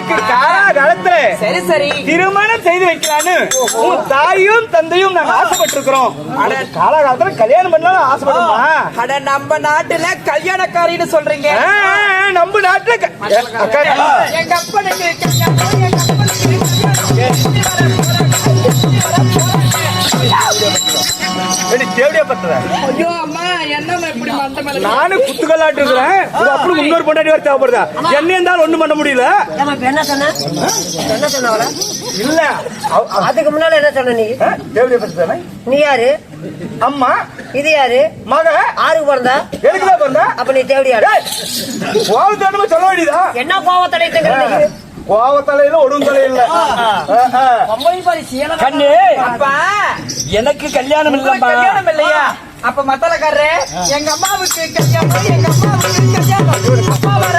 உங்களுக்கு காலத்துல சரி சரி. திருமணம் செய்து வைக்கலான்னு உன் தாயும் தந்தையும் நாங்க ஆசைப்பட்டிருக்கிறோம். அட. காலகாலத்துல கல்யாணம் பண்ணாலும் ஆசைப்படுமா? அட நம்ம நாட்டுல கல்யாணக்காரின்னு சொல்றீங்க. நம்ம நாட்டுல எங்க அப்பனுக்கு எங்க அப்பனுக்கு தேவடியா பத்தத ஐயோ அம்மா என்னம்மா இப்படி நானும் குத்துக்கல்லாட்டு இருக்கிறேன். உங்க அப்படி இன்னொரு பொண்டாட்டி வேற தேவைப்படுதா? என்ன இருந்தாலும் ஒண்ணும் பண்ண முடியல. என்ன சொன்ன? என்ன சொன்ன அவள? இல்ல. அதுக்கு முன்னால என்ன சொன்ன நீ? தேவடியா பத்ததானே நீ யாரு? அம்மா. இது யாரு? மக. ஆறுக்கு பிறந்தா? எதுக்குதான் பிறந்தா? அப்ப நீ தேவடியா? கோவத்தனமா சொல்ல வேண்டியதா? என்ன கோவத்தலையில ஒடுங்கலையில கண்ணு. அப்பா எனக்கு கல்யாணம் இல்லம்மா கல்யாணம் இல்லையா? அப்ப மத்தலக்காரரு எங்க அம்மாவுக்கு கல்யாணம் எங்க அம்மாவுக்கு கல்யாணம். அப்பா வர